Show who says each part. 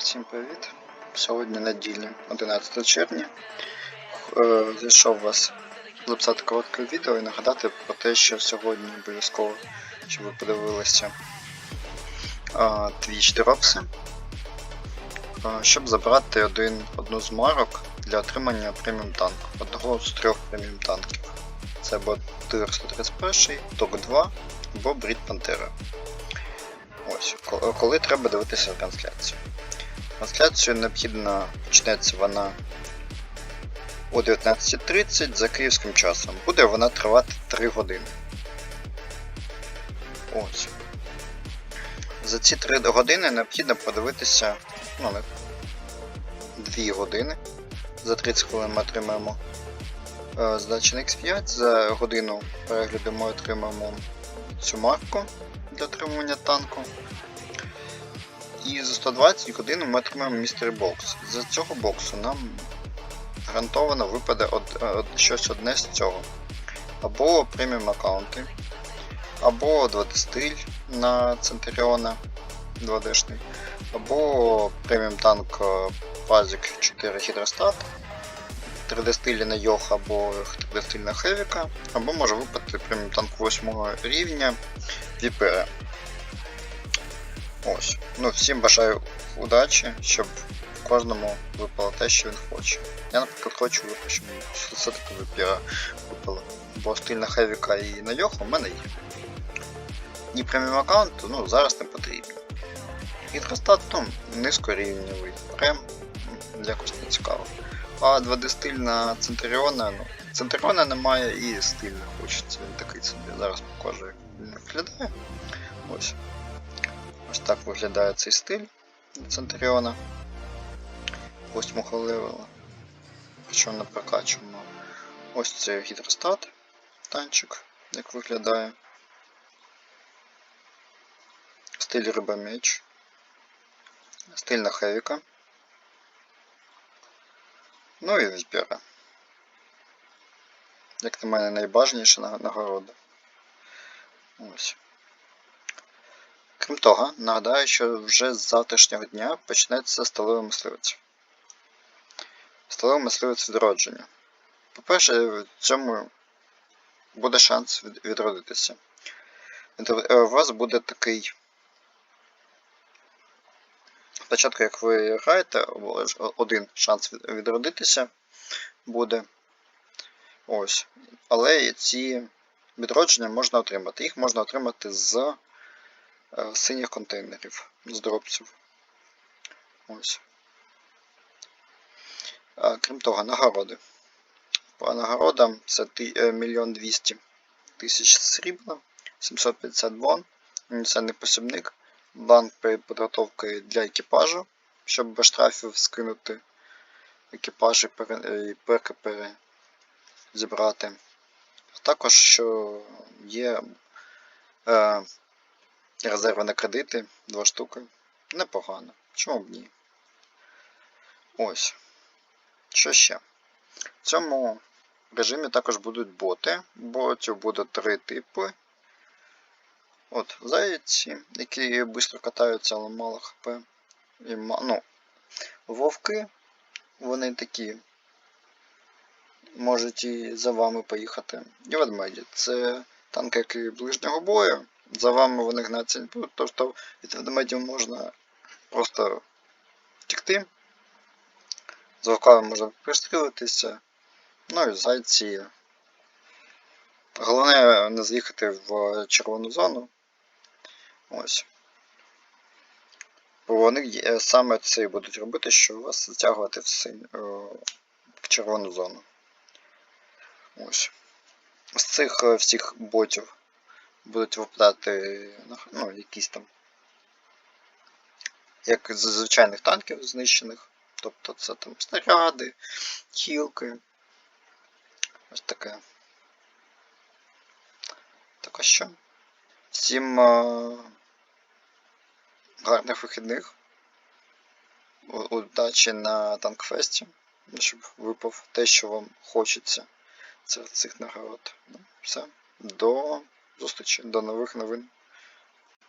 Speaker 1: Всім привіт! Сьогодні неділя, 11 червня. Е, Зайшов вас записати коротке відео і нагадати про те, що сьогодні обов'язково, щоб ви подивилися Twitch е, щоб забрати один, одну з марок для отримання преміум танку. Одного з трьох преміум танків. Це або Тир 131, Ток 2 або Брід Пантера. Ось, коли треба дивитися трансляцію. Трансляцію необхідно почнеться вона о 19.30 за київським часом. Буде вона тривати 3 години. Ось. За ці 3 години необхідно подивитися. Ну, не 2 години. За 30 хвилин ми отримаємо е, здачі на X5. За годину перегляду ми отримаємо цю марку для отримання танку. І за 120 годин ми отримаємо містері бокс. За цього боксу нам гарантовано випаде од, од, щось одне з цього. Або преміум аккаунти, або 2D стиль на Центуріона 2D-шний, або преміум танк Пазик 4 Гідростат, 3D стилі на Йох або 3D стиль на Хевіка, або може випадати преміум танк 8 рівня Віпера. Ось. Ну, всім бажаю удачі, щоб кожному випало те, що він хоче. Я, наприклад, хочу щоб все-таки випіра випало. Бо стиль на Хевіка і на Йоху в мене є. І преміум аккаунту, ну, зараз не потрібно. Гідростат, ну, низькорівневий. Прем якось не цікаво. А 2D стиль на Центуріона, ну, Центуріона немає і стиль не хочеться. Він такий собі. Зараз покажу, як він виглядає. Ось. Так виглядає цей стиль Центуріона. 8 левела. Причому не прокачуємо. Ось це гідростат танчик, як виглядає. Стиль рибомеч. Стиль на Хевіка. Ну і Візбера. Як на мене найбажаніша на- нагорода. Ось. Крім того, нагадаю, що вже з завтрашнього дня почнеться сталеве мисливець. Сталеве мисливець відродження. По-перше, в цьому буде шанс відродитися. Е, У вас буде такий. Спочатку, як ви граєте, один шанс відродитися буде. Ось. Але ці відродження можна отримати. Їх можна отримати з синіх контейнерів з дропців. Ось. Крім того, нагороди. По нагородам це ти- е, мільйон двісті тисяч срібла, 750 бон, універсальний посібник, бланк перед підготовкою для екіпажу, щоб без штрафів скинути екіпаж і е, перки зібрати. А також що є е, резерви на кредити, два штуки. Непогано. Чому б ні? Ось. Що ще? В цьому режимі також будуть боти. Ботів буде три типи. От, зайці, які швидко катаються, але мало хп. І, ну, вовки, вони такі. Можуть і за вами поїхати. І ведмеді. Це танки які ближнього бою. За вами вони гнатися не будуть, тобто від ведмедів можна просто втекти. З вовками можна пристрілитися. Ну і зайці. Головне не заїхати в червону зону. Ось. Бо вони саме це і будуть робити, що вас затягувати в, синь, е, в червону зону. Ось. З цих е, всіх ботів будуть випадати ну, якісь там. Як з звичайних танків знищених. Тобто це там снаряди, хілки. Ось таке. Так а що? Всім е, гарних вихідних. Удачі на танкфесті. Щоб випав те, що вам хочеться серед цих нагород. Ну, все. До зустрічі, до нових новин.